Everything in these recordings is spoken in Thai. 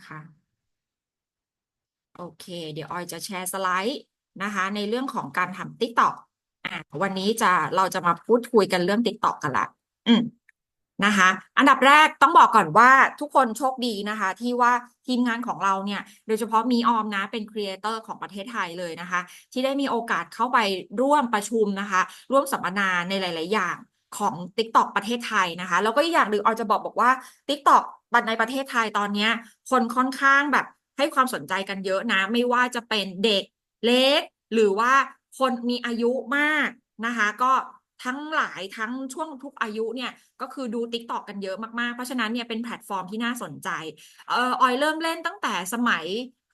นะคะ โอเค เดี๋ยวออยจะแชร์สไลด์นะคะ ในเรื่องของการทำ TikTok อะวันนี้จะเราจะมาพูดคุยกันเรื่อง TikTok กันละ อืมนะคะ อันดับแรกต้องบอกก่อนว่าทุกคนโชคดีนะคะ ที่ว่าทีมงานของเราเนี่ย โดยเฉพาะมีออมนะเป็นครีเอเตอร์ของประเทศไทยเลยนะคะ ที่ได้มีโอกาสเข้าไปร่วมประชุมนะคะ ร่วมสัมมนาในหลาย ๆ อย่างของ TikTok ประเทศไทยนะคะ แล้วก็อีกอย่างหนึ่งออยจะบอกบอกว่า TikTok ในประเทศไทยตอนเนี้ยคนค่อนข้างแบบให้ความสนใจกันเยอะนะ ไม่ว่าจะเป็นเด็กเล็ก หรือว่าคนมีอายุมากนะคะ ก็ทั้งหลายทั้งช่วงทุกอายุเนี่ยก็คือดู t ิ k t o k กันเยอะมากๆ เพราะฉะนั้นเนี่ยเป็นแพลตฟอร์มที่น่าสนใจเออออยเริ่มเล่นตั้งแต่สมัย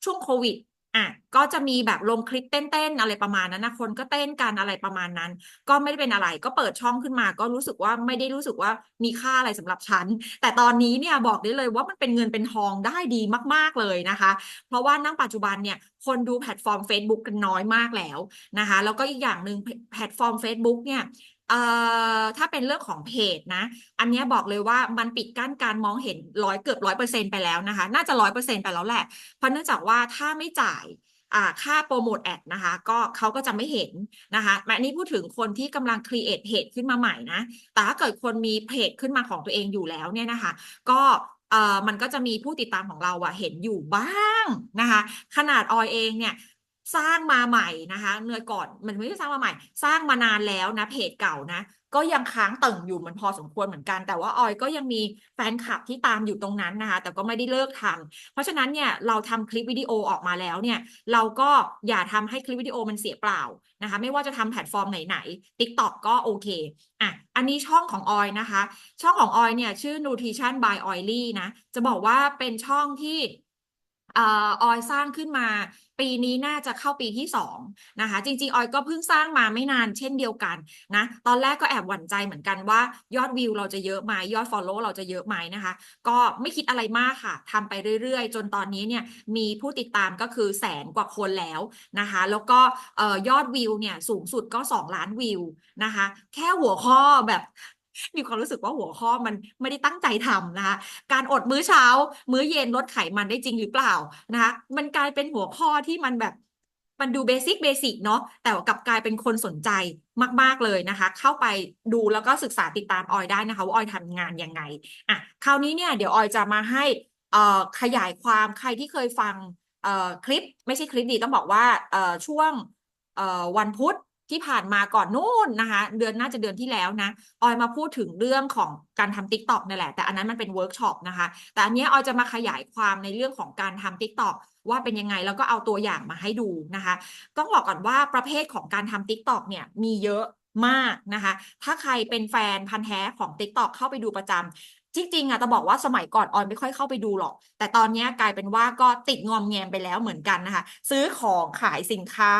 ช่วงโควิด อะก็จะมีแบบลงคลิปเต้นๆอะไรประมาณนั้นนะคนก็เต้นกันอะไรประมาณนั้น ก็ไม่ได้เป็นอะไร ก็เปิดช่องขึ้นมา ก็รู้สึกว่าไม่ได้รู้สึกว่ามีค่าอะไรสำหรับฉันแต่ตอนนี้เนี่ยบอกได้เลยว่ามันเป็นเงินเป็นทองได้ดีมาก ๆเลยนะคะ เพราะว่านั่งปัจจุบันเนี่ยคนดูแพลตฟอร์ม Facebook กันน้อยมากแล้วนะคะ แล้วก็อีกอย่างหนึ่งแพลตฟอร์ม Facebook เนี่ย เอ่อถ้าเป็นเรื่องของเพจนะ อันนี้บอกเลยว่ามันปิดกั้นการมองเห็นร้อยเกือบร้อยเปอร์เซ็นไปแล้วนะคะ น่าจะร้อยเปอร์เซ็นไปแล้วแหละ เพราะเนื่องจากว่าถ้าไม่จ่ายค่าโปรโมทแอดนะคะ ก็เขาก็จะไม่เห็นนะคะอันนี้พูดถึงคนที่กำลังครีเอทเพจขึ้นมาใหม่นะ แต่ถ้าเกิดคนมีเพจขึ้นมาของตัวเองอยู่แล้วเนี่ยนะคะ ก็เอ่อมันก็จะมีผู้ติดตามของเราอะเห็นอยู่บ้างนะคะ ขนาดออยเองเนี่ย สร้างมาใหม่นะคะเนื่อยก่อนมันไม่ได้สร้างมาใหม่ สร้างมานานแล้วนะเพจเก่านะ ก็ยังค้างตึงอยู่มันพอสมควรเหมือนกัน แต่ว่าออยก็ยังมีแฟนคลับที่ตามอยู่ตรงนั้นนะคะ แต่ก็ไม่ได้เลิกทำเพราะฉะนั้นเนี่ยเราทำคลิปวิดีโอออกมาแล้วเนี่ย เราก็อย่าทำให้คลิปวิดีโอมันเสียเปล่านะคะ ไม่ว่าจะทำแพลตฟอร์มไหนๆ TikTok ก็โอเคอะอันนี้ช่องของออยนะคะ ช่องของออยเนี่ยชื่อ Nutrition by Oily นะจะบอกว่าเป็นช่องที่ออยสร้างขึ้นมา ปีนี้น่าจะเข้าปีที่สองนะคะจริงๆออยก็เพิ่งสร้างมาไม่นานเช่นเดียวกันนะตอนแรกก็แอบหวั่นใจเหมือนกันว่ายอดวิวเราจะเยอะไหมยอด Follow เราจะเยอะไหมนะคะ ก็ไม่คิดอะไรมากค่ะทำไปเรื่อยๆ จนตอนนี้เนี่ยมีผู้ติดตามก็คือแสนกว่าคนแล้วนะคะ แล้วก็ออยอดวิวเนี่ยสูงสุดก็ 2 ล้านวิวนะคะ แค่หัวข้อแบบ มีความรู้สึกว่าหัวข้อมันไม่ได้ตั้งใจทำนะคะ การอดมื้อเช้า มื้อเย็นลดไขมันได้จริงหรือเปล่านะคะ มันกลายเป็นหัวข้อที่มันแบบมันดูเบสิกเบสิกเนาะแต่ว่ากลับกลายเป็นคนสนใจมาก ๆ เลยนะคะ เข้าไปดูแล้วก็ศึกษาติดตามออยได้นะคะ ว่าออยทำงานยังไงอะคราวนี้เนี่ยเดี๋ยวออยจะมาให้อ่อขยายความใครที่เคยฟังเอ่อคลิปไม่ใช่คลิปดีต้องบอกว่าเอ่อช่วงเอ่อวันพุธ ที่ผ่านมาก่อนนู่นนะคะ เดือนน่าจะเดือนที่แล้วนะออยมาพูดถึงเรื่องของการทำ TikTok นี่แหละ แต่อันนั้นมันเป็นเวิร์กช็อปนะคะ แต่อันนี้ออยจะมาขยายความในเรื่องของการทำ TikTok ว่าเป็นยังไงแล้วก็เอาตัวอย่างมาให้ดูนะคะ ต้องบอกก่อนว่าประเภทของการทำ TikTok เนี่ยมีเยอะมากนะคะ ถ้าใครเป็นแฟนพันธ์แท้ของ TikTok เข้าไปดูประจำจริงๆอะจะบอกว่าสมัยก่อนออยไม่ค่อยเข้าไปดูหรอก แต่ตอนนี้กลายเป็นว่าก็ติดงอมแงมไปแล้วเหมือนกันนะคะ ซื้อของขายสินค้า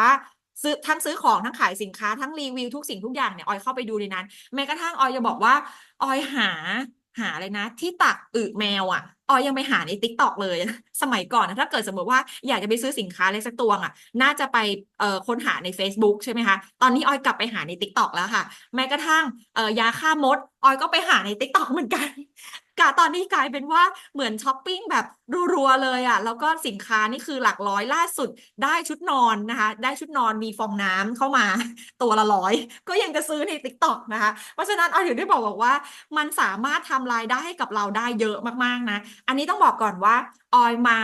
ซื้อทั้งซื้อของทั้งขายสินค้าทั้งรีวิวทุกสิ่งทุกอย่างเนี่ยออยเข้าไปดูในนั้น แม้กระทั่งออยจะบอกว่าออยหาหาอะไรนะ ที่ตักอึแมวอะ ออยังไปหาใน t ิ k t o k เลย สมัยก่อนนะถ้าเกิดสมมติว่าอยากจะไปซื้อสินค้าอะไรสักตัวอะ น่าจะไปเอ่อค้นหาใน Facebook ใช่ไหมคะ ตอนนี้ออยกลับไปหาใน t ิ k t o k แล้วค่ะ แม้กระทั่งเอ่อยาฆ่ามด ออยก็ไปหาใน t ิ k t o k เหมือนกันกะตอนนี้กลายเป็นว่าเหมือนช้อปปิ้งแบบรัวๆเลยอะ แล้วก็สินค้านี่คือหลักร้อยล่าสุดได้ชุดนอนนะคะ ได้ชุดนอนมีฟองน้ำเข้ามา ตัวละร้อย ก็ยังจะซื้อใน t ิ k t o k นะคะ เพราะฉะนั้นออยถึงได้บอกบอกว่า มันสามารถทำรายได้ให้กับเราได้เยอะมากๆนะอันนี้ต้องบอกก่อนว่าออยมา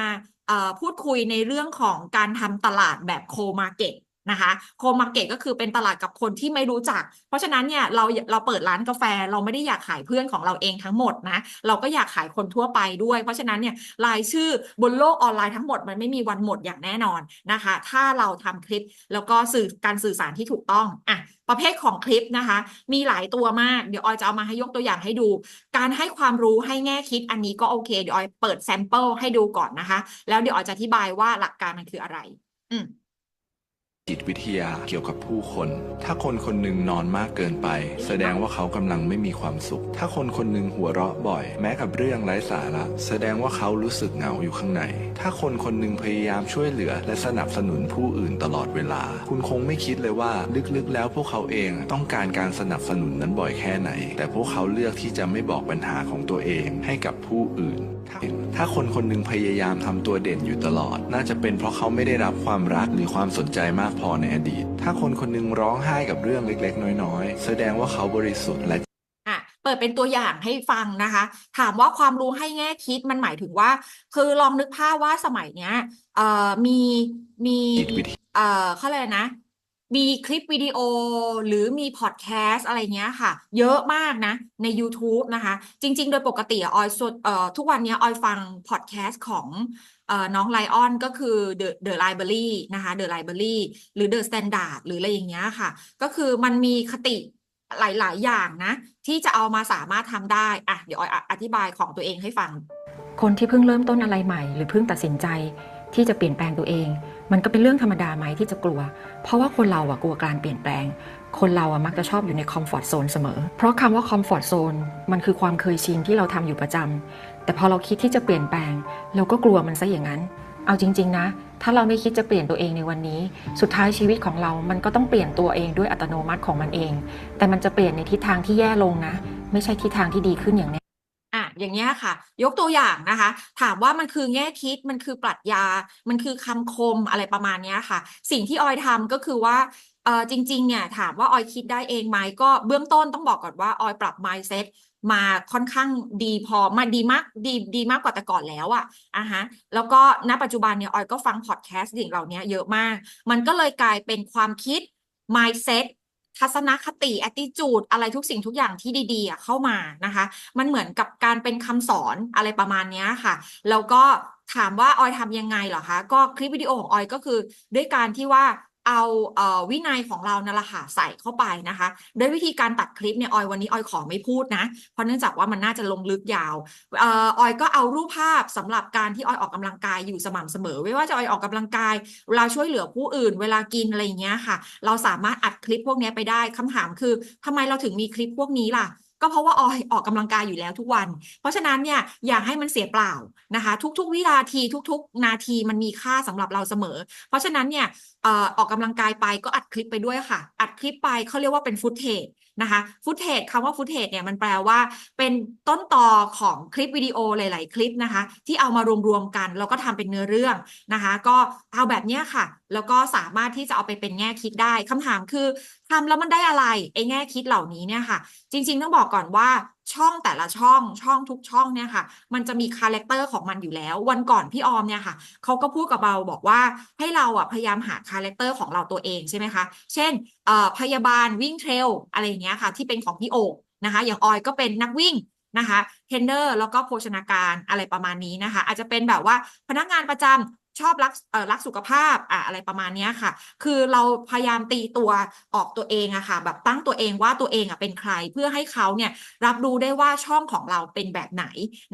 พูดคุยในเรื่องของการทำตลาดแบบโคมาเก็ต นะคะโคมาร์เก็ตก็คือเป็นตลาดกับคนที่ไม่รู้จัก เพราะฉะนั้นเนี่ยเราเราเปิดร้านกาแฟเราไม่ได้อยากขายเพื่อนของเราเองทั้งหมดนะเราก็อยากขายคนทั่วไปด้วย เพราะฉะนั้นเนี่ยรายชื่อบนโลกออนไลน์ทั้งหมดมันไม่มีวันหมดอย่างแน่นอนนะคะ ถ้าเราทำคลิปแล้วก็สื่อการสื่อสารที่ถูกต้องอะประเภทของคลิปนะคะ มีหลายตัวมากเดี๋ยวออยจะเอามาให้ยกตัวอย่างให้ดู การให้ความรู้ให้แง่คิดอันนี้ก็โอเคเดี๋ยวออยเปิดแซมเปิลให้ดูก่อนนะคะ แล้วเดี๋ยวออยจะอธิบายว่าหลักการมันคืออะไร อืม จิตวิทยาเกี่ยวกับผู้คน ถ้าคนคนหนึ่งนอนมากเกินไป แสดงว่าเขากำลังไม่มีความสุข ถ้าคนคนหนึ่งหัวเราะบ่อย แม้กับเรื่องไร้สาระ แสดงว่าเขารู้สึกเหงาอยู่ข้างใน ถ้าคนคนหนึ่งพยายามช่วยเหลือ และสนับสนุนผู้อื่นตลอดเวลา คุณคงไม่คิดเลยว่า ลึกๆ แล้วพวกเขาเองต้องการการสนับสนุนนั้นบ่อยแค่ไหน แต่พวกเขาเลือกที่จะไม่บอกปัญหาของตัวเองให้กับผู้อื่นถ้า ถ้าคนคนหนึ่งพยายามทำตัวเด่นอยู่ตลอด น่าจะเป็นเพราะเขาไม่ได้รับความรักหรือความสนใจมากพอในอดีต ถ้าคนคนหนึ่งร้องไห้กับเรื่องเล็กๆ น้อยๆ แสดงว่าเขาบริสุทธิ์และอะเปิดเป็นตัวอย่างให้ฟังนะคะ ถามว่าความรู้ให้แง่คิดมันหมายถึงว่า คือลองนึกภาพว่าสมัยเนี้ย เอ่อมีมีจิตวิทยาเอ่อเขาเรียกอะไรนะ มีคลิปวิดีโอหรือมีพอดแคสต์อะไรเงี้ยค่ะ เยอะมากนะ ใน YouTube นะคะ จริง ๆ โดยปกติออยสดทุกวันเนี้ยออยฟังพอดแคสต์ของน้องไลออนก็คือ The The Library นะคะ The Library หรือ The Standard หรืออะไรอย่างเงี้ยค่ะ ก็คือมันมีคติหลาย ๆ อย่างนะ ที่จะเอามาสามารถทำได้อะเดี๋ยวออยอธิบายของตัวเองให้ฟัง คนที่เพิ่งเริ่มต้นอะไรใหม่ หรือเพิ่งตัดสินใจที่จะเปลี่ยนแปลงตัวเองมันก็เป็นเรื่องธรรมดาไหมที่จะกลัว เพราะว่าคนเราอะกลัวการเปลี่ยนแปลง คนเราอะมักจะชอบอยู่ในคอมฟอร์ z โซนเสมอ เพราะคำว่าคอมฟอร์ z โซนมันคือความเคยชินที่เราทำอยู่ประจำแต่พอเราคิดที่จะเปลี่ยนแปลง เราก็กลัวมันซะอย่างนั้น เอาจริง ๆ นะ ถ้าเราไม่คิดจะเปลี่ยนตัวเองในวันนี้ สุดท้ายชีวิตของเรา มันก็ต้องเปลี่ยนตัวเองด้วยอัตโนมัติของมันเอง แต่มันจะเปลี่ยนในทิศทางที่แย่ลงนะ ไม่ใช่ทิศทางที่ดีขึ้นอย่างแน่ อย่างเงี้ยค่ะ ยกตัวอย่างนะคะ ถามว่ามันคือแง่คิดมันคือปรัชญา มันคือคำคมอะไรประมาณเนี้ยค่ะ สิ่งที่ออยทำก็คือว่าเออจริง ๆ เนี่ยถามว่าออยคิดได้เองไหมก็เบื้องต้นต้องบอกก่อนว่าออยปรับ mindset มาค่อนข้างดีพอมาดีมากดีดีมากกว่าแต่ก่อนแล้วอะอะฮะแล้วก็ณปัจจุบันเนี่ยออยก็ฟังพอดแคสต์สิ่งเหล่านี้เยอะมาก มันก็เลยกลายเป็นความคิด mindset ทัศนคติแอ t i t u d e อะไรทุกสิ่งทุกอย่างที่ดีๆเข้ามานะคะ มันเหมือนกับการเป็นคำสอนอะไรประมาณนี้ค่ะ แล้วก็ถามว่าออยทำยังไงเหรอคะ ก็คลิปวิดีโอของออยก็คือด้วยการที่ว่า เอาเอวินัยของเรานั่นแหละค่ะใส่เข้าไปนะคะด้วยวิธีการตัดคลิปเนี่ยออยวันนี้ออยขอไม่พูดนะ เพราะเนื่องจากว่ามันน่าจะลงลึกยาวเออออยก็เอารูปภาพสำหรับการที่ออยออกกำลังกายอยู่สม่ำเสมอ ไม่ว่าจะออยออกกำลังกายเวลาช่วยเหลือผู้อื่น เวลากินอะไรอย่างเงี้ยค่ะ เราสามารถอัดคลิปพวกนี้ไปได้คำถามคือทำไมเราถึงมีคลิปพวกนี้ล่ะ ก็เพราะว่าออยออกกำลังกายอยู่แล้วทุกวัน เพราะฉะนั้นเนี่ยอย่าให้มันเสียเปล่านะคะ ทุก ๆ วินาทีทุก ๆ นาทีมันมีค่าสำหรับเราเสมอ เพราะฉะนั้นเนี่ยออออกกำลังกายไปก็อัดคลิปไปด้วยค่ะ อัดคลิปไปเขาเรียกว่าเป็นฟุตเทจนะคะฟุตเทจคำว่าฟุตเทจเนี่ยมันแปลว่า เป็นต้นต่อของคลิปวิดีโอหลาย ๆ คลิปนะคะ ที่เอามารวมๆกัน แล้วก็ทำเป็นเนื้อเรื่องนะคะ ก็เอาแบบเนี้ยค่ะ แล้วก็สามารถที่จะเอาไปเป็นแง่คิดได้คำถามคือ ทำแล้วมันได้อะไรไอ้แง่คิดเหล่านี้เนี่ยค่ะ จริง ๆ ต้องบอกก่อนว่าช่องแต่ละช่องช่องทุกช่องเนี่ยค่ะ มันจะมีคาแรคเตอร์ของมันอยู่แล้ว วันก่อนพี่ออมเนี่ยค่ะเขาก็พูดกับเราบอกว่าให้เราอะพยายามหาคาแรคเตอร์ของเราตัวเองใช่ไหมคะ เช่นพยาบาลวิ่งเทรลอะไรอย่างเงี้ยค่ะ ที่เป็นของพี่โอกนะคะ อย่างออยก็เป็นนักวิ่งนะคะเทรนเนอร์แล้วก็โภชนาการอะไรประมาณนี้นะคะ อาจจะเป็นแบบว่าพนักงานประจำ ชอบรักเอ่อรักสุขภาพอะอะไรประมาณเนี้ยค่ะ คือเราพยายามตีตัวออกตัวเองอะค่ะ แบบตั้งตัวเองว่าตัวเองอะเป็นใครเพื่อให้เขาเนี่ยรับรู้ได้ว่าช่องของเราเป็นแบบไหน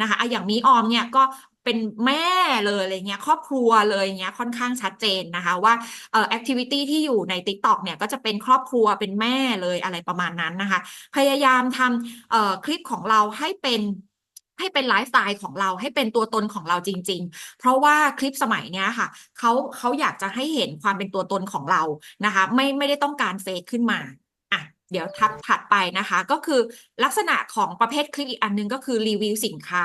นะคะอะอย่างมีออมเนี่ยก็เป็นแม่เลยอะไรเงี้ยครอบครัวเลยเงี้ยค่อนข้างชัดเจนนะคะว่าเอ่อแอคทิวิตี้ที่อยู่ใน TikTok เนี่ยก็จะเป็นครอบครัวเป็นแม่เลยอะไรประมาณนั้นนะคะ พยายามทำเอ่อคลิปของเราให้เป็น ให้เป็นไลฟ์สไตล์ของเราให้เป็นตัวตนของเราจริง ๆ เพราะว่าคลิปสมัยเนี้ยค่ะเขาเขาอยากจะให้เห็นความเป็นตัวตนของเรานะคะ ไม่ไม่ได้ต้องการเฟซขึ้นมา เดี๋ยวทับถัดไปนะคะ ก็คือลักษณะของประเภทคลิปอีกอันหนึงก็คือรีวิวสินค้า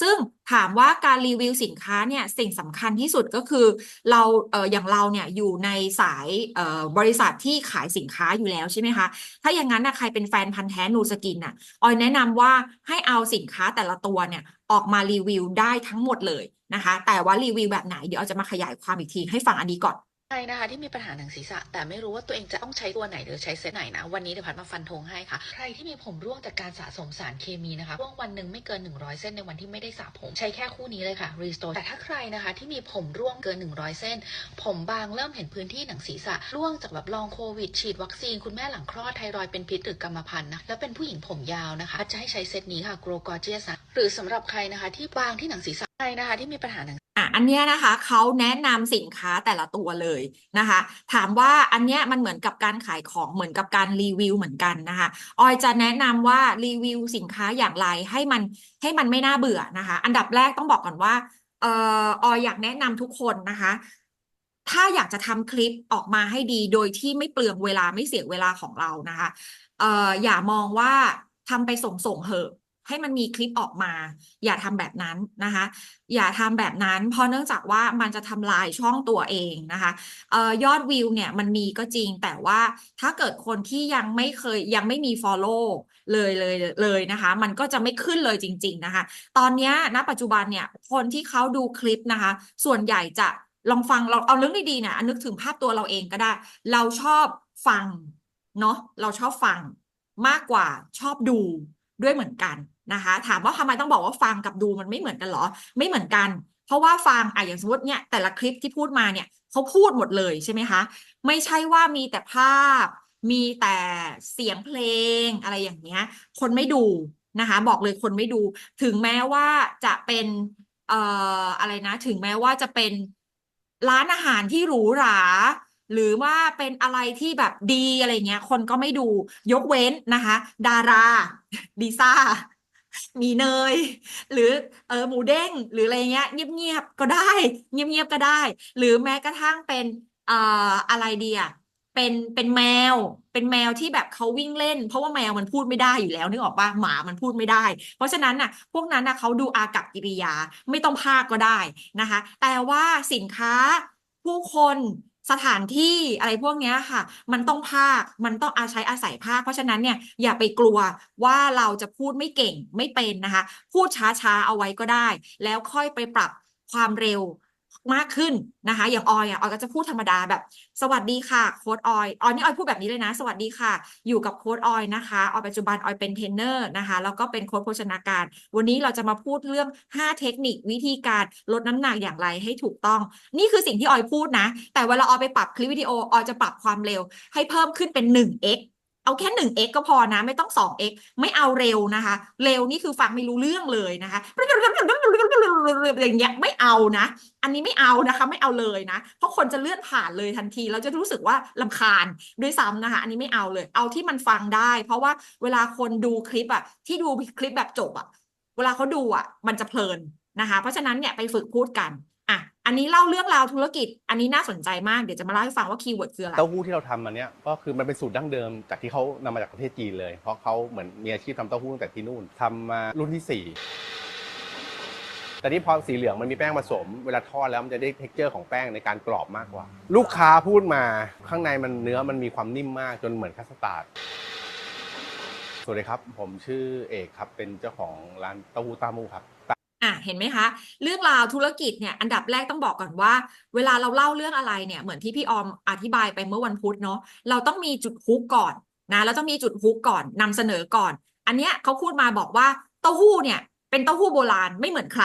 ซึ่งถามว่าการรีวิวสินค้าเนี่ยสิ่งสำคัญที่สุดก็คือเราเอออย่างเราเนี่ยอยู่ในสายเออบริษัทที่ขายสินค้าอยู่แล้วใช่ไหมคะถ้าอย่างนั้นนะใครเป็นแฟนพันธ์แท้นูสกินน่ะออยแนะนำว่าให้เอาสินค้าแต่ละตัวเนี่ยออกมารีวิวได้ทั้งหมดเลยนะคะ แต่ว่ารีวิวแบบไหนเดี๋ยวออยจะมาขยายความอีกทีให้ฟังอันนี้ก่อน ใครนะคะที่มีปัญหาหนังศีรษะ แต่ไม่รู้ว่าตัวเองจะต้องใช้ตัวไหนหรือใช้เซตไหนนะวันนี้เดี๋ยวพัดมาฟันธงให้ค่ะ ใครที่มีผมร่วงจากการสะสมสารเคมีนะคะร่วงวันหนึ่งไม่เกิน 100 เส้นในวันที่ไม่ได้สระผมใช้แค่คู่นี้เลยค่ะ Restore แต่ถ้าใครนะคะที่มีผมร่วงเกิน 100 เส้น ผมบางเริ่มเห็นพื้นที่หนังศีรษะร่วงจากแบบลองโควิด ฉีดวัคซีนคุณแม่หลังคลอดไทรอยด์เป็นพิษหรือกรรมพันธุ์นะแล้วเป็นผู้หญิงผมยาวนะคะจะให้ใช้เซตนี้ค่ะ Grow Gorgeous หรือสำหรับใครนะคะที่บางที่หนังศีรษะ ใครนะคะที่มีปัญหาหนังอะอันเนี้ยนะคะเขาแนะนำสินค้าแต่ละตัวเลยนะคะ ถามว่าอันเนี้ยมันเหมือนกับการขายของเหมือนกับการรีวิวเหมือนกันนะคะ ออยจะแนะนำว่ารีวิวสินค้าอย่างไรให้มันให้มันไม่น่าเบื่อนะคะ อันดับแรกต้องบอกก่อนว่าเอ่อออยอยากแนะนำทุกคนนะคะ ถ้าอยากจะทำคลิปออกมาให้ดีโดยที่ไม่เปลืองเวลาไม่เสียเวลาของเรานะคะเอ่ออย่ามองว่าทำไปส่งส่งเหอะ ให้มันมีคลิปออกมา อย่าทำแบบนั้นนะคะ อย่าทำแบบนั้น เพราะเนื่องจากว่ามันจะทำลายช่องตัวเองนะคะเอ่อยอดวิวเนี่ยมันมีก็จริงแต่ว่าถ้าเกิดคนที่ยังไม่เคยยังไม่มี follow เลยเลยเลยนะคะ มันก็จะไม่ขึ้นเลยจริง ๆนะคะ ตอนนี้ณปัจจุบันเนี่ยคนที่เขาดูคลิปนะคะ ส่วนใหญ่จะลองฟังเราเอาเรื่องดีๆเนี่ยนึกถึงภาพตัวเราเองก็ได้ เราชอบฟังเนาะเราชอบฟังมากกว่าชอบดูด้วยเหมือนกัน นะคะ ถามว่าทำไมต้องบอกว่าฟังกับดูมันไม่เหมือนกันเหรอ ไม่เหมือนกัน เพราะว่าฟังอะอย่างสมมติเนี่ยแต่ละคลิปที่พูดมาเนี่ยเขาพูดหมดเลยใช่ไหมคะ ไม่ใช่ว่ามีแต่ภาพ มีแต่เสียงเพลงอะไรอย่างเงี้ย คนไม่ดูนะคะ บอกเลยคนไม่ดู ถึงแม้ว่าจะเป็นเอ่ออะไรนะ ถึงแม้ว่าจะเป็นร้านอาหารที่หรูหราหรือว่าเป็นอะไรที่แบบดีอะไรเงี้ย คนก็ไม่ดูยกเว้นนะคะ ดาราดิซ่า มีเนย หรือเออหมูเด้งหรืออะไรเงี้ย เงียบๆก็ได้ เงียบๆก็ได้ หรือแม้กระทั่งเป็นเอ่ออะไรดีอะเป็นเป็นแมว เป็นแมวที่แบบเขาวิ่งเล่น เพราะว่าแมวมันพูดไม่ได้อยู่แล้วนึกออกปะหมามันพูดไม่ได้ เพราะฉะนั้นน่ะ พวกนั้นน่ะเขาดูอากับกิริยาไม่ต้องพากก็ได้นะคะ แต่ว่าสินค้าผู้คน สถานที่อะไรพวกนี้ค่ะ มันต้องภาค มันต้องอาใช้อาศัยภาค เพราะฉะนั้นเนี่ยอย่าไปกลัวว่าเราจะพูดไม่เก่งไม่เป็นนะคะ พูดช้าๆเอาไว้ก็ได้ แล้วค่อยไปปรับความเร็ว มากขึ้นนะคะ อย่างออยอะออยก็จะพูดธรรมดาแบบ สวัสดีค่ะโค้ดออยออยนี่ออยพูดแบบนี้เลยนะ สวัสดีค่ะ อยู่กับโค้ดออยนะคะออยปัจจุบันออยเป็นเทรนเนอร์นะคะแล้วก็เป็นโค้ดโภชนาการ วันนี้เราจะมาพูดเรื่อง 5 เทคนิควิธีการลดน้ำหนักอย่างไรให้ถูกต้อง นี่คือสิ่งที่ออยพูดนะ แต่เวลาออยไปปรับคลิปวิดีโอออยจะปรับความเร็วให้เพิ่มขึ้นเป็น 1x เอาแค่ 1x ก็พอนะ ไม่ต้อง 2x ไม่เอาเร็วนะคะ เร็วนี่คือฟังไม่รู้เรื่องเลยนะคะอย่างเงี้ยไม่เอานะ อันนี้ไม่เอานะคะ ไม่เอาเลยนะ เพราะคนจะเลื่อนผ่านเลยทันที แล้วจะรู้สึกว่าลำคาญด้วยซ้ำนะคะ อันนี้ไม่เอาเลย เอาที่มันฟังได้ เพราะว่าเวลาคนดูคลิปอะที่ดูคลิปแบบจบอะเวลาเขาดูอะมันจะเพลินนะคะ เพราะฉะนั้นเนี่ยไปฝึกพูดกัน อันนี้เล่าเรื่องราวธุรกิจ อันนี้น่าสนใจมากเดี๋ยวจะมาเล่าให้ฟังว่าคีย์เวิร์ดคืออะไรเต้าหู้ที่เราทำมันเนี้ยก็คือมันเป็นสูตรดั้งเดิมจากที่เขานำมาจากประเทศจีนเลย เพราะเขาเหมือนมีอาชีพทำเต้าหู้ตั้งแต่ที่นู่นทำมารุ่นที่สี่แต่นี่พอสีเหลืองมันมีแป้งผสม เวลาทอดแล้วมันจะได้เท็กเจอร์ของแป้งในการกรอบมากกว่า ลูกค้าพูดมาข้างในมันเนื้อมันมีความนิ่มมากจนเหมือนคัสตาร์ดสวัสดีครับ ผมชื่อเอกครับเป็นเจ้าของร้านเต้าหู้ตามูครับ อะเห็นไหมคะ เรื่องราวธุรกิจเนี่ยอันดับแรกต้องบอกก่อนว่า เวลาเราเล่าเรื่องอะไรเนี่ยเหมือนที่พี่ออมอธิบายไปเมื่อวันพุธเนาะเราต้องมีจุดฮุกก่อนนะเราต้องมีจุดฮุกก่อนนำเสนอก่อน อันเนี้ยเขาพูดมาบอกว่าเต้าหู้เนี่ย เป็นเต้าหู้โบราณไม่เหมือนใคร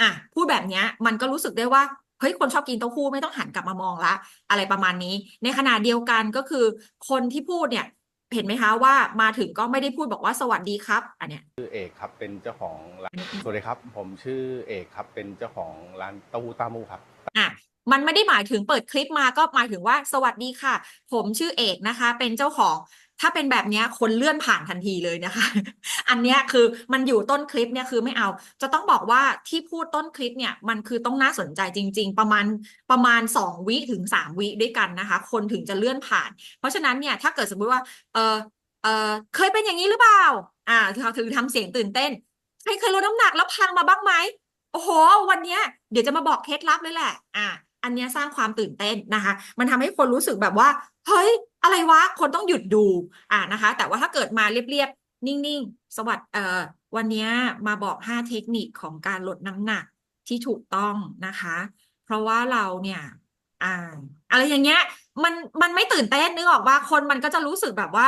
อะพูดแบบเนี้ยมันก็รู้สึกได้ว่าเฮ้ยคนชอบกินเต้าหู้ไม่ต้องหันกลับมามองละ อะไรประมาณนี้ ในขณะเดียวกันก็คือ คนที่พูดเนี่ย เห็นไหมคะว่ามาถึงก็ไม่ได้พูดบอกว่าสวัสดีครับ อันเนี้ยชื่อเอกครับเป็นเจ้าของร้านอันนี้สวัสดีครับ ผมชื่อเอกครับเป็นเจ้าของร้านเต้าหู้ต้ามูครับอะมันไม่ได้หมายถึงเปิดคลิปมาก็หมายถึงว่าสวัสดีค่ะ ผมชื่อเอกนะคะ เป็นเจ้าของ ถ้าเป็นแบบนี้คนเลื่อนผ่านทันทีเลยนะคะ อันนี้คือมันอยู่ต้นคลิปเนี่ยคือไม่เอา จะต้องบอกว่าที่พูดต้นคลิปเนี่ยมันคือต้องน่าสนใจจริง ๆ ประมาณประมาณสองวิถึงสามวิด้วยกันนะคะ คนถึงจะเลื่อนผ่าน เพราะฉะนั้นเนี่ยถ้าเกิดสมมติว่า เออเออเคยเป็นอย่างนี้หรือเปล่า อ่าเขาถึงทำเสียงตื่นเต้น ใครเคยลดน้ำหนักแล้วพังมาบ้างไหม โอ้โห วันเนี้ยเดี๋ยวจะมาบอกเคล็ดลับเลยแหละ อะอันนี้สร้างความตื่นเต้นนะคะ มันทำให้คนรู้สึกแบบว่า เฮ้ย อะไรวะ คนต้องหยุดดูอ่านะคะ แต่ว่าถ้าเกิดมาเรียบๆ นิ่งๆ สวัสดีเอ่อวันนี้มาบอก 5 เทคนิคของการลดน้ำหนักที่ถูกต้องนะคะ เพราะว่าเราเนี่ยอ่าอะไรอย่างเงี้ย มันมันไม่ตื่นเต้นนึกออกว่าคนมันก็จะรู้สึกแบบว่า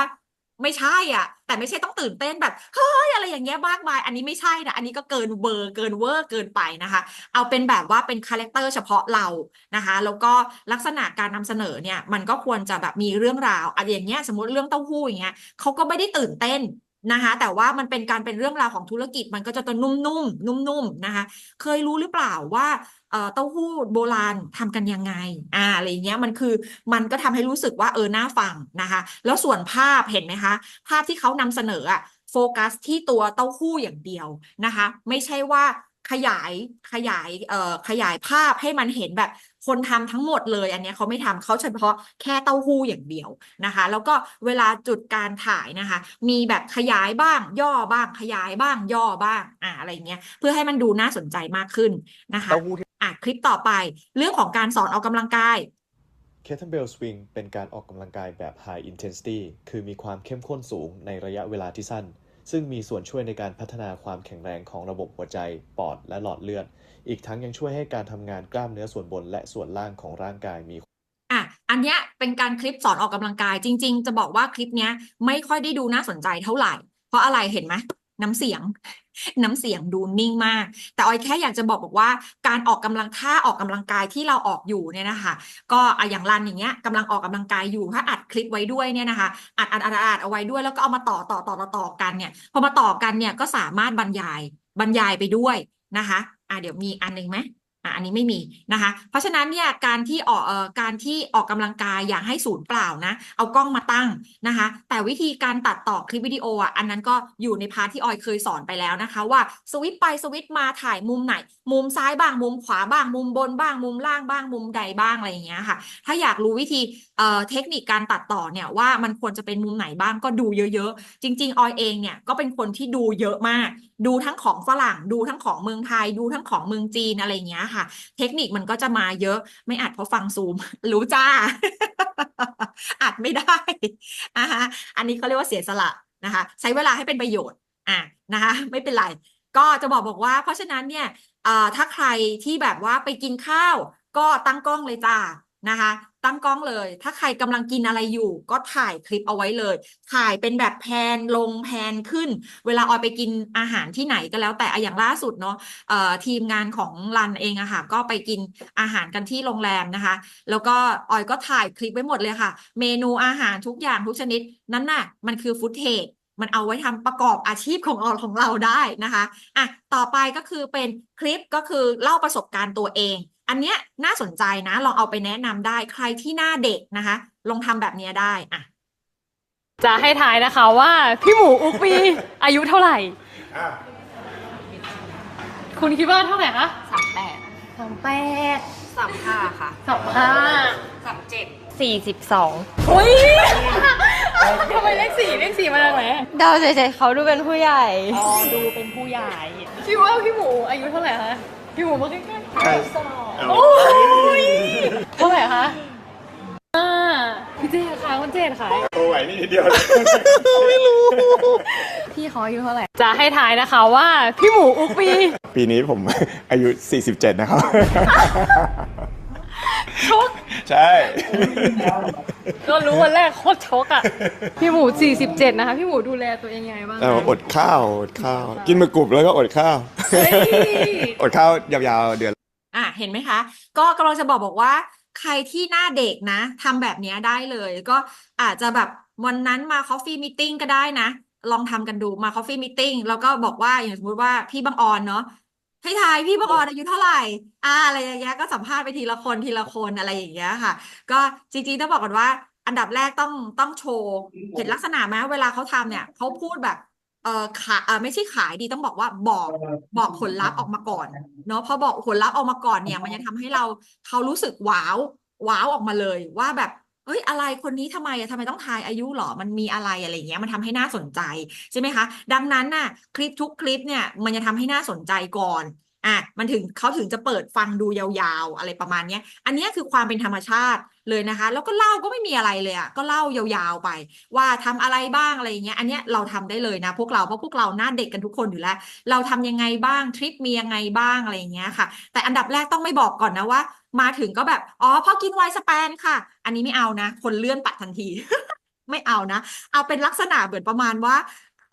ไม่ใช่อะ แต่ไม่ใช่ต้องตื่นเต้นแบบเฮ้ยอะไรอย่างเงี้ยมากมาย อันนี้ไม่ใช่นะ อันนี้ก็เกินเบอร์เกินเวอร์เกินไปนะคะ เอาเป็นแบบว่าเป็นคาแรคเตอร์เฉพาะเรานะคะ แล้วก็ลักษณะการนำเสนอเนี่ย มันก็ควรจะแบบมีเรื่องราวอะไรอย่างเงี้ยสมมติเรื่องเต้าหู้อย่างเงี้ยเขาก็ไม่ได้ตื่นเต้น นะคะแต่ว่ามันเป็นการเป็นเรื่องราวของธุรกิจมันก็จะตัวนุ่มๆนุ่มๆนะคะ เคยรู้หรือเปล่าว่าเต้าหู้โบราณทำกันยังไงอ่าอะไรเงี้ยมันคือมันก็ทำให้รู้สึกว่าเออน่าฟังนะคะ แล้วส่วนภาพเห็นไหมคะ ภาพที่เขานำเสนออะโฟกัสที่ตัวเต้าหู้อย่างเดียวนะคะ ไม่ใช่ว่า ขยายขยายเอ่อขยายภาพให้มันเห็นแบบคนทำทั้งหมดเลย อันเนี้ยเขาไม่ทำเขาเฉพาะแค่เต้าหู้อย่างเดียวนะคะ แล้วก็เวลาจุดการถ่ายนะคะ มีแบบขยายบ้าง ย่อบ้าง ขยายบ้าง ย่อบ้างอ่าอะไรเงี้ยเพื่อให้มันดูน่าสนใจมากขึ้นนะคะเต้าหู้ที่อะคลิปต่อไปเรื่องของการสอนออกกำลังกาย Kettlebell Swing เป็นการออกกำลังกายแบบ High Intensity คือมีความเข้มข้นสูงในระยะเวลาที่สั้น ซึ่งมีส่วนช่วยในการพัฒนาความแข็งแรงของระบบหัวใจ ปอด และหลอดเลือด อีกทั้งยังช่วยให้การทำงานกล้ามเนื้อส่วนบนและส่วนล่างของร่างกายมีอะ อันเนี้ยเป็นการคลิปสอนออกกำลังกาย จริง ๆ จะบอกว่าคลิปเนี้ยไม่ค่อยได้ดูน่าสนใจเท่าไหร่ เพราะอะไรเห็นไหม น้ำเสียง น้ำเสียงดูนิ่งมาก แต่ออยแค่อยากจะบอกบอกว่า การออกกำลังท่าออกกำลังกายที่เราออกอยู่เนี่ยนะคะ ก็อย่างรันอย่างเงี้ยกำลังออกกำลังกายอยู่ถ้าอัดคลิปไว้ด้วยเนี่ยนะคะอัดอัดอัดอัดเอาไว้ด้วยแล้วก็เอามาต่อต่อต่อต่อต่อกันเนี่ยพอมาต่อกันเนี่ยก็สามารถบรรยายบรรยายไปด้วยนะคะ อะเดี๋ยวมีอันหนึ่งไหม อะอันนี้ไม่มีนะคะ เพราะฉะนั้นเนี่ยการที่ออกเอ่อการที่ออกกำลังกายอย่าให้ศูนย์เปล่านะ เอากล้องมาตั้งนะคะ แต่วิธีการตัดต่อคลิปวิดีโออะอันนั้นก็อยู่ในพาร์ทที่ออยเคยสอนไปแล้วนะคะ ว่าสวิตไปสวิตมาถ่ายมุมไหน มุมซ้ายบ้างมุมขวาบ้าง มุมบนบ้าง มุมล่างบ้าง มุมใดบ้างอะไรอย่างเงี้ยค่ะ ถ้าอยากรู้วิธีเอ่อเทคนิคการตัดต่อเนี่ยว่ามันควรจะเป็นมุมไหนบ้างก็ดูเยอะๆ จริง ๆ ออยเองเนี่ยก็เป็นคนที่ดูเยอะมาก ดูทั้งของฝรั่งดูทั้งของเมืองไทย ดูทั้งของเมืองจีนอะไรอย่างเงี้ยค่ะเทคนิคมันก็จะมาเยอะ ไม่อัดเพราะฟังซูม รู้จ้า อัดไม่ได้นะคะอันนี้เขาเรียกว่าเสียสละนะคะ ใช้เวลาให้เป็นประโยชน์อะนะคะ ไม่เป็นไร ก็จะบอกบอกว่า เพราะฉะนั้นเนี่ยถ้าใครที่แบบว่าไปกินข้าว ก็ตั้งกล้องเลยจ้า นะคะ ตั้งกล้องเลย ถ้าใครกำลังกินอะไรอยู่ ก็ถ่ายคลิปเอาไว้เลย ถ่ายเป็นแบบแพนลงแพนขึ้น เวลาออยไปกินอาหารที่ไหนก็แล้ว แต่อย่างล่าสุดเนาะทีมงานของรันเองอะค่ะ ก็ไปกินอาหารกันที่โรงแรมนะคะ แล้วก็ออยก็ถ่ายคลิปไว้หมดเลยค่ะ เมนูอาหารทุกอย่างทุกชนิด นั่นน่ะ มันคือฟุตเทจมันเอาไว้ทำประกอบอาชีพของเราของเราได้นะคะ อะ ต่อไปก็คือเป็นคลิปก็คือเล่าประสบการณ์ตัวเอง อันเนี้ยน่าสนใจนะ ลองเอาไปแนะนำได้ใครที่หน้าเด็กนะคะ ลองทำแบบเนี้ยได้อะจะให้ทายนะคะว่า พี่หมูอุกปีอายุเท่าไหร่ คุณคิดว่าเท่าไหร่คะสามแปดสามแปดสามห้าค่ะสามห้าสามเจ็ดสี่สิบสองอุ้ยทำไมเลขสี่เลขสี่มาจากไหนเดาเฉยๆเขาดูเป็นผู้ใหญ่ อ๋อ ดูเป็นผู้ใหญ่ คิดว่าพี่หมูอายุเท่าไหร่คะ พี่หมูมาใกล้ๆสอง โอ้ยเท่าไหร่คะอ่าพี่เจดค่ะคุณเจดค่ะโตไหวนี่นิดเดียวพี่เขาอายุเท่าไหร่ จะให้ทายนะคะว่าพี่หมูอุกปี ปีนี้ผม อายุ 47 นะครับชกใช่ ก็รู้วันแรกโคตรชกอะ พี่หมู 47 นะคะ พี่หมูดูแลตัวเองยังไงบ้างเออคะอดข้าว อดข้าว กินหมึกกรุบแล้วก็อดข้าว เฮ้ย อดข้าว ยาวๆ เดือน อะเห็นไหมคะ ก็กำลังจะบอกบอกว่า ใครที่หน้าเด็กนะทำแบบนี้ได้เลย ก็อาจจะแบบวันนั้นมา coffee meeting ก็ได้นะ ลองทำกันดูมา coffee meeting แล้วก็บอกว่าอย่างสมมติว่าพี่บังออนเนาะให้ทายพี่บังออนอายุเท่าไหร่อ่าอะไรอย่างเงี้ยก็สัมภาษณ์ไปทีละคนทีละคนอะไรอย่างเงี้ยค่ะ ก็จริงๆต้องบอกก่อนว่า อันดับแรกต้องต้องโชว์เห็นลักษณะไหมเวลาเขาทำเนี่ยเขาพูดแบบ เออขายเออไม่ใช่ขายดีต้องบอกว่าบอกบอกผลลัพธ์ออกมาก่อนเนาะพอบอกผลลัพธ์ออกมาก่อนเนี่ย มันจะทำให้เราเขารู้สึกว้าวว้าวออกมาเลยว่าแบบเอ้ยอะไรคนนี้ทำไมอะทำไมต้องทายอายุหรอ มันมีอะไรอะไรอย่างเงี้ยมันทำให้น่าสนใจใช่ไหมคะ ดังนั้นน่ะ คลิปทุกคลิปเนี่ย มันจะทำให้น่าสนใจก่อนอะมันถึงเขาถึงจะเปิดฟังดูยาวๆ อะไรประมาณเนี้ย อันเนี้ยคือความเป็นธรรมชาติ เลยนะคะ แล้วก็เล่าก็ไม่มีอะไรเลยอะก็เล่ายาวๆไป ว่าทำอะไรบ้างอะไรอย่างเงี้ย อันเนี้ยเราทำได้เลยนะ พวกเราเพราะพวกเราหน้าเด็กกันทุกคนอยู่แล้ว เราทำยังไงบ้างทริคมียังไงบ้างอะไรอย่างเงี้ยค่ะ แต่อันดับแรกต้องไม่บอกก่อนนะว่า มาถึงก็แบบอ๋อพอกินไวสเปนค่ะ อันนี้ไม่เอานะ คนเลื่อนปัดทันที ไม่เอานะ เอาเป็นลักษณะเหมือนประมาณว่า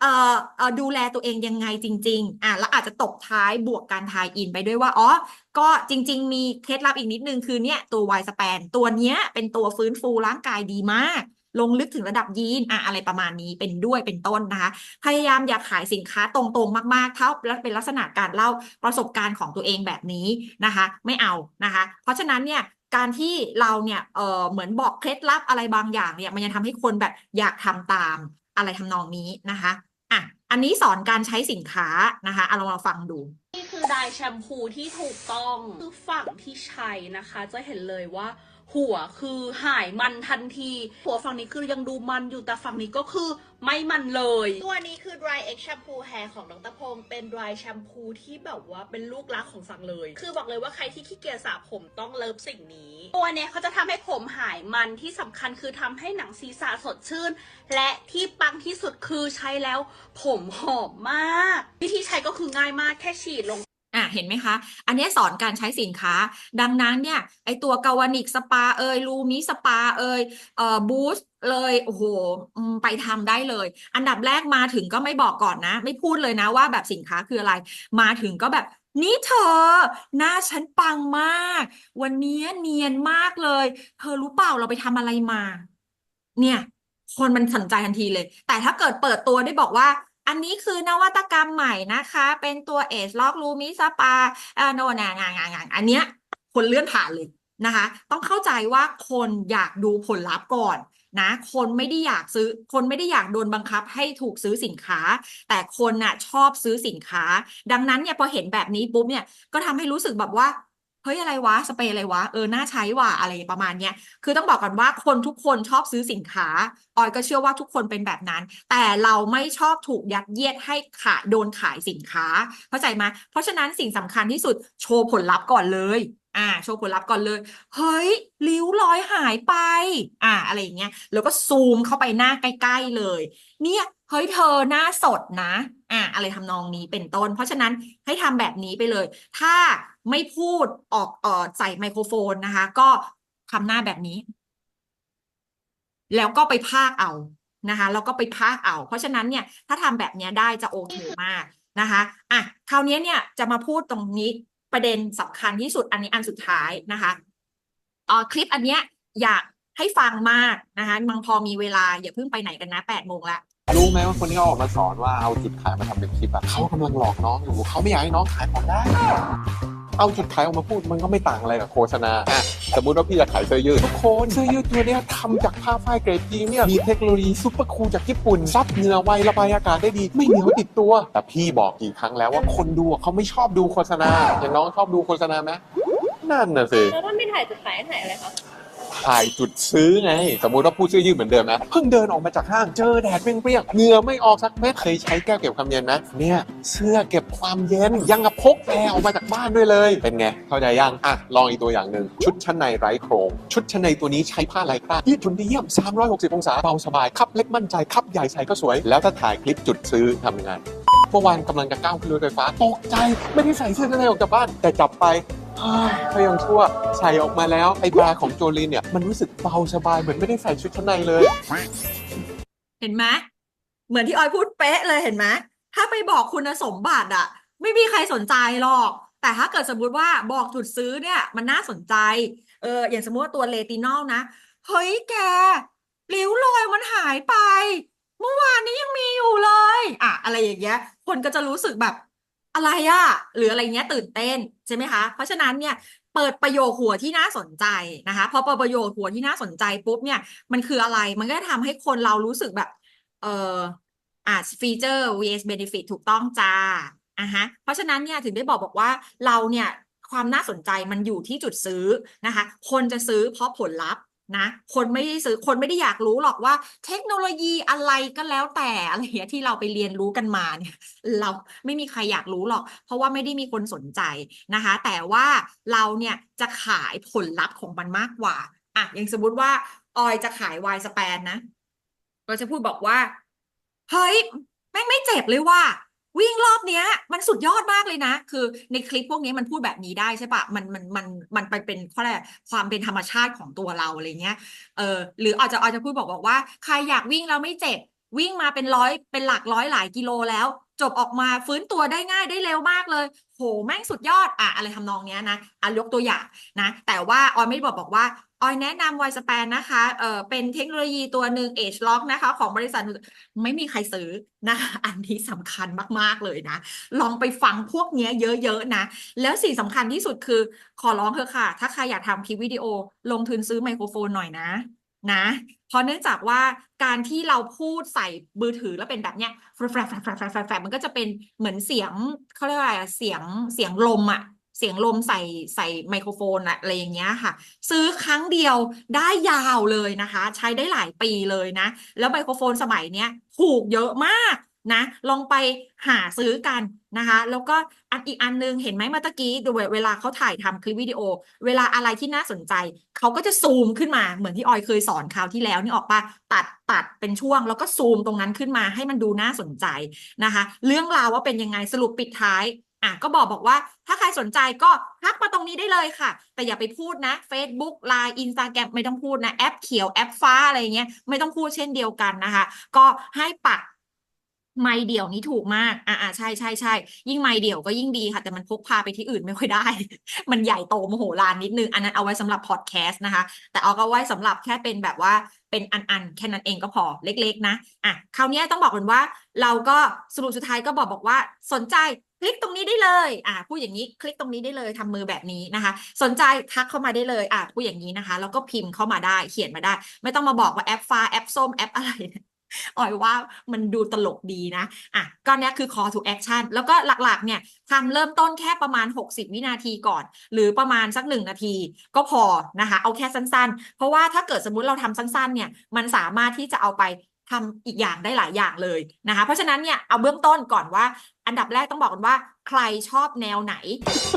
เออเอ่อดูแลตัวเองยังไงจริง ๆ อะแล้วอาจจะตบท้ายบวกการทายอินไปด้วยว่า อ๋อ ก็จริง ๆ มีเคล็ดลับอีกนิดนึงคือเนี่ยตัวไวน์สเปนตัวเนี้ยเป็นตัวฟื้นฟูร่างกายดีมาก ลงลึกถึงระดับยีนอะอะไรประมาณนี้เป็นด้วยเป็นต้นนะคะ พยายามอย่าขายสินค้าตรงๆ มากๆ เท่าและเป็นลักษณะการเล่าประสบการณ์ของตัวเองแบบนี้นะคะ ไม่เอานะคะ เพราะฉะนั้นเนี่ยการที่เราเนี่ยเออเหมือนบอกเคล็ดลับอะไรบางอย่างเนี่ยมันจะทำให้คนแบบอยากทำตามอะไรทำนองนี้นะคะอะอันนี้สอนการใช้สินค้านะคะเอาลองมาฟังดู นี่คือดายแชมพูที่ถูกต้องคือฝั่งที่ใช้นะคะ จะเห็นเลยว่า หัวคือหายมันทันที หัวฝั่งนี้คือยังดูมันอยู่แต่ฝั่งนี้ก็คือไม่มันเลย ตัวนี้คือ dry x shampoo hair ของดรพงศ์เป็น dry shampoo ที่แบบว่าเป็นลูกรักของสังเลย คือบอกเลยว่าใครที่ขี้เกียจสระผมต้องเลิฟสิ่งนี้ ตัวเนี้ยเขาจะทำให้ผมหายมันที่สำคัญคือทำให้หนังศีรษะสดชื่น และที่ปังที่สุดคือใช้แล้ว ผมหอมมาก วิธีใช้ก็คือง่ายมากแค่ฉีดลง อะเห็นไหมคะ อันนี้สอนการใช้สินค้า ดังนั้นเนี่ย ไอตัวกาวานิกสปาเอยลูมิสปาเอยเอ่อบูสเลยโอ้โหไปทำได้เลย อันดับแรกมาถึงก็ไม่บอกก่อนนะ ไม่พูดเลยนะว่าแบบสินค้าคืออะไร มาถึงก็แบบนี่เธอ หน้าฉันปังมาก วันนี้เนียนมากเลย เธอรู้เปล่าเราไปทำอะไรมา เนี่ย คนมันสนใจทันทีเลย แต่ถ้าเกิดเปิดตัวได้บอกว่า อันนี้คือนวัตกรรมใหม่นะคะ เป็นตัวเอชล็อกลูมิสปาเอ่อโนนางางางางอันเนี้ยคนเลื่อนผ่านเลยนะคะ ต้องเข้าใจว่าคนอยากดูผลลัพธ์ก่อนนะ คนไม่ได้อยากซื้อ คนไม่ได้อยากโดนบังคับให้ถูกซื้อสินค้า แต่คนน่ะชอบซื้อสินค้า ดังนั้นเนี่ยพอเห็นแบบนี้ปุ๊บเนี่ยก็ทำให้รู้สึกแบบว่า เฮ้ยอะไรวะสเปรย์อะไรวะเออน่าใช้ว่ะอะไรประมาณเนี้ยคือต้องบอกก่อนว่าคนทุกคนชอบซื้อสินค้าออยก็เชื่อว่าทุกคนเป็นแบบนั้น แต่เราไม่ชอบถูกยัดเยียดให้ขายโดนขายสินค้า เข้าใจไหมเพราะฉะนั้นสิ่งสำคัญที่สุดโชว์ผลลัพธ์ก่อนเลยอ่าโชว์ผลลัพธ์ก่อนเลย เฮ้ย ริ้วรอยหายไป อ่า อะไรอย่างเงี้ย แล้วก็ซูมเข้าไปหน้าใกล้ ๆ เลย เนี่ย เฮ้ยเธอหน้าสดนะ อ่าอะไรทำนองนี้เป็นต้น เพราะฉะนั้นให้ทำแบบนี้ไปเลย ถ้าไม่พูดออกเออใส่ไมโครโฟนนะคะ ก็ทำหน้าแบบนี้ แล้วก็ไปพากเอานะคะแล้วก็ไปพากเอา เพราะฉะนั้นเนี่ยถ้าทำแบบนี้ได้จะโอเคมากนะคะอะคราวนี้เนี่ยจะมาพูดตรงนี้ประเด็นสำคัญที่สุดอันนี้อันสุดท้ายนะคะอ่อคลิปอันเนี้ยอยากให้ฟังมากนะคะมังพอมีเวลาอย่าเพิ่งไปไหนกันนะแปดโมงละ รู้ไหมว่าคนที่เขาออกมาสอนว่าเอาจุดขายมาทำเป็นคลิปอะเขากำลังหลอกน้องอยู่เขาไม่อยากให้น้องขายของได้ เอาจุดขายออกมาพูดมันก็ไม่ต่างอะไรกับโฆษณาอะสมมุติว่าพี่จะขายเสื้อยืดทุกคนเสื้อยืดตัวเนี้ยทำจากผ้าฝ้ายเกรดพรีเมียมมีเทคโนโลยีซุปเปอร์คูลจากญี่ปุ่นซับเหงื่อไวระบายอากาศได้ดีไม่เหนียวติดตัว แต่พี่บอกกี่ครั้งแล้วว่าคนดูเขาไม่ชอบดูโฆษณาอย่างน้องชอบดูโฆษณาไหมนั่นน่ะสิแล้วถ้าไม่ถ่ายจุดขายถ่ายอะไรคะ ถ่ายจุดซื้อไง สมมุติว่าผู้ซื้อยืดเหมือนเดิมนะ เพิ่งเดินออกมาจากห้างเจอแดดเปรี้ยงๆเหงื่อไม่ออกสักเม็ดเคยใช้แก้วเก็บความเย็นนะเนี่ยเสื้อเก็บความเย็นยังกับพกแอร์ออกมาจากบ้านด้วยเลย เป็นไงเข้าใจยังอะลองอีกตัวอย่างหนึ่งชุดชั้นในไร้โครง ชุดชั้นในตัวนี้ใช้ผ้าไร้คราบยืดหยุ่นดีเยี่ยม 360 องศาเบาสบายคับเล็กมั่นใจคับใหญ่ใส่ก็สวย แล้วถ้าถ่ายคลิปจุดซื้อทำยังไงเมื่อวานกำลังจะก้าวขึ้นรถไฟฟ้าตกใจไม่ได้ใส่เสื้อชั้นในออกจากบ้านแต่จับไป อ้ายังชั่วใส่ออกมาแล้วไอ้บาของโจลินเนี่ยมันรู้สึกเบาสบายเหมือนไม่ได้ใส่ชุดชั้นในเลย เห็นไหมเหมือนที่ออยพูดเป๊ะเลยเห็นไหมถ้าไปบอกคุณสมบัติอะไม่มีใครสนใจหรอก แต่ถ้าเกิดสมมุติว่าบอกจุดซื้อเนี่ย มันน่าสนใจเอออย่างสมมติว่าตัวเลตินอลนะ เฮ้ยแกริ้วรอยมันหายไป เมื่อวานนี้ยังมีอยู่เลย อะ อะไรอย่างเงี้ย คนก็จะรู้สึกแบบ อะไรอะหรืออะไรเงี้ยตื่นเต้นใช่ไหมคะ เพราะฉะนั้นเนี่ยเปิดประโยคหัวที่น่าสนใจนะคะพอเปิดประโยคหัวที่น่าสนใจปุ๊บเนี่ยมันคืออะไรมันก็จะทำให้คนเรารู้สึกแบบเอออ่าฟีเจอร์ vs benefit ถูกต้องจ้าอะฮะเพราะฉะนั้นเนี่ยถึงได้บอกบอกว่าเราเนี่ยความน่าสนใจมันอยู่ที่จุดซื้อนะคะ คนจะซื้อเพราะผลลัพธ์ นะคนไม่ได้ซื้อคนไม่ได้อยากรู้หรอกว่า เทคโนโลยีอะไรก็แล้วแต่อะไรเงี้ยที่เราไปเรียนรู้กันมาเนี่ย เราไม่มีใครอยากรู้หรอก เพราะว่าไม่ได้มีคนสนใจนะคะ แต่ว่าเราเนี่ยจะขายผลลัพธ์ของมันมากกว่าอะอย่างสมมติว่าออยจะขายวายสแปนนะ เราจะพูดบอกว่า เฮ้ย แม่งไม่เจ็บเลยว่า วิ่งรอบเนี้ย มันสุดยอดมากเลยนะ คือในคลิปพวกนี้มันพูดแบบนี้ได้ใช่ปะมันมันมันมันไปเป็นข้อแรกความเป็นธรรมชาติของตัวเราอะไรเงี้ยเออหรืออาจจะอาจจะพูดบอกบอกว่า ใครอยากวิ่งแล้วไม่เจ็บ วิ่งมาเป็นร้อยเป็นหลักร้อยหลายกิโลแล้ว จบออกมาฟื้นตัวได้ง่ายได้เร็วมากเลย โหแม่งสุดยอดอะอะไรทำนองเนี้ยนะอะยกตัวอย่างนะ แต่ว่าออยไม่ได้บอกบอกว่า ออยแนะนำไวสแปนนะคะ เออเป็นเทคโนโลยีตัวหนึ่ง Age Lock นะคะ ของบริษัทไม่มีใครซื้อนะคะอันนี้สำคัญมาก ๆ เลยนะ ลองไปฟังพวกเนี้ยเยอะ ๆ นะ แล้วสิ่งสำคัญที่สุดคือขอร้องเถอะค่ะ ถ้าใครอยากทำคลิปวิดีโอ ลงทุนซื้อไมโครโฟนหน่อยนะนะ เพราะเนื่องจากว่าการที่เราพูดใส่มือถือแล้วเป็นแบบเนี้ยแฟรแฟรแฟรแฟรแฟรแฟรแฟรมันก็จะเป็นเหมือนเสียงเขาเรียกว่าเสียงเสียงลมอะ เสียงลมใส่ใส่ไมโครโฟนอะอะไรอย่างเงี้ยค่ะ ซื้อครั้งเดียวได้ยาวเลยนะคะ ใช้ได้หลายปีเลยนะ แล้วไมโครโฟนสมัยเนี้ยถูกเยอะมากนะ ลองไปหาซื้อกันนะคะ แล้วก็อันอีกอันนึงเห็นไหมเมื่อตะกี้ดูเวลาเขาถ่ายทำคลิปวิดีโอ เวลาอะไรที่น่าสนใจ เขาก็จะซูมขึ้นมาเหมือนที่ออยเคยสอนคราวที่แล้วนี่ออกปะตัดตัดเป็นช่วง แล้วก็ซูมตรงนั้นขึ้นมาให้มันดูน่าสนใจนะคะ เรื่องราวว่าเป็นยังไงสรุปปิดท้าย อะก็บอกบอกว่าถ้าใครสนใจก็ทักมาตรงนี้ได้เลยค่ะ แต่อย่าไปพูดนะ Facebook Line Instagram ไม่ต้องพูดนะ แอปเขียวแอปฟ้าอะไรเงี้ยไม่ต้องพูดเช่นเดียวกันนะคะ ก็ให้ปักไมค์เดี่ยวนี้ถูกมาก อ่าอ่าใช่ใช่ใช่ ยิ่งไมค์เดี่ยวก็ยิ่งดีค่ะ แต่มันพกพาไปที่อื่นไม่ค่อยได้ มันใหญ่โตมโหฬารนิดนึง อันนั้นเอาไว้สำหรับพอดแคสต์นะคะ แต่เอาก็ไว้สำหรับแค่เป็นแบบว่า เป็นอันๆ แค่นั้นเองก็พอ เล็ก ๆ นะ อะ คราวนี้ต้องบอกกันว่า เราก็สรุปสุดท้ายก็บอกบอกว่า สนใจ ลิกตรงนี้ได้เลยอะพูดอย่างนี้คลิกตรงนี้ได้เลยทำมือแบบนี้นะคะ สนใจทักเข้ามาได้เลยอะพูดอย่างนี้นะคะ แล้วก็พิมพ์เข้ามาได้เขียนมาได้ ไม่ต้องมาบอกว่าแอปฟ้าแอปส้มแอปอะไรอ่อยว่ามันดูตลกดีนะอะก็เนี้ยคือ call to action แล้วก็หลักๆ เนี่ยทำเริ่มต้นแค่ประมาณ 60 วินาทีก่อน หรือประมาณสักหนึ่งนาที ก็พอนะคะ เอาแค่สั้นๆ เพราะว่าถ้าเกิดสมมุติเราทำสั้นๆ เนี่ย มันสามารถที่จะเอาไป ทำอีกอย่างได้หลายอย่างเลยนะคะ เพราะฉะนั้นเนี่ยเอาเบื้องต้นก่อนว่า อันดับแรกต้องบอกกันว่า ใครชอบแนวไหน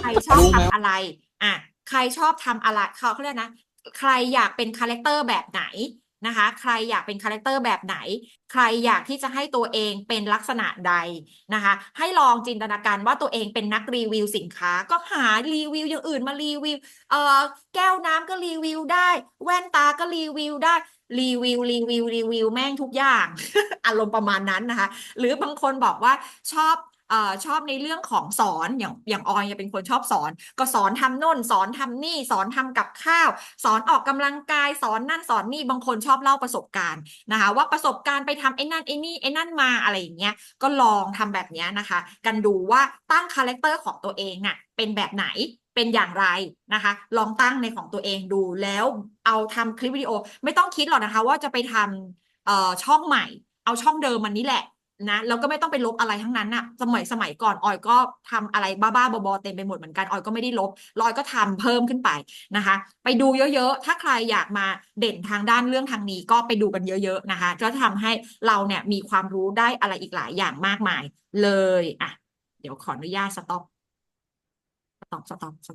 ใครชอบทำอะไรอะใครชอบทำอะไรเขาเขาเรียกนะ ใครอยากเป็นคาแรคเตอร์แบบไหนนะคะ ใครอยากเป็นคาแรคเตอร์แบบไหน ใครอยากที่จะให้ตัวเองเป็นลักษณะใดนะคะ ให้ลองจินตนาการว่าตัวเองเป็นนักรีวิวสินค้า ก็หารีวิวอย่างอื่นมารีวิว เอ่อแก้วน้ำก็รีวิวได้ แว่นตาก็รีวิวได้ รีวิวรีวิวรีวิวแม่งทุกอย่าง อารมณ์ประมาณนั้นนะคะ หรือบางคนบอกว่าชอบอชอบในเรื่องของสอนอย่างอย่างออยเป็นคนชอบสอน ก็สอนทำโน่นสอนทำนี่สอนทำกับข้าว สอนออกกำลังกายสอนนั่นสอนนี่บางคนชอบเล่าประสบการณ์นะคะ ว่าประสบการณ์ไปทำไอ้นั่นไอ้นี่ไอ้นั่นมาอะไรอย่างเงี้ยก็ลองทำแบบเนี้ยนะคะ กันดูว่าตั้งคาแรคเตอร์ของตัวเองน่ะเป็นแบบไหน เป็นอย่างไรนะคะ ลองตั้งในของตัวเองดูแล้วเอาทำคลิปวิดีโอ ไม่ต้องคิดหรอกนะคะว่าจะไปทำช่องใหม่ เอาช่องเดิมมันนี่แหละนะแล้วก็ไม่ต้องไปลบอะไรทั้งนั้นน่ะ สมัยสมัยก่อนออยก็ทำอะไรบ้าๆบอๆเต็มไปหมดเหมือนกันออยก็ไม่ได้ลบลอยก็ทำเพิ่มขึ้นไปนะคะ ไปดูเยอะๆ ถ้าใครอยากมาเด่นทางด้านเรื่องทางนี้ก็ไปดูกันเยอะๆนะคะ ก็จะทำให้เราเนี่ยมีความรู้ได้อะไรอีกหลายอย่างมากมายเลยอะเดี๋ยวขออนุญาตสต็อป ส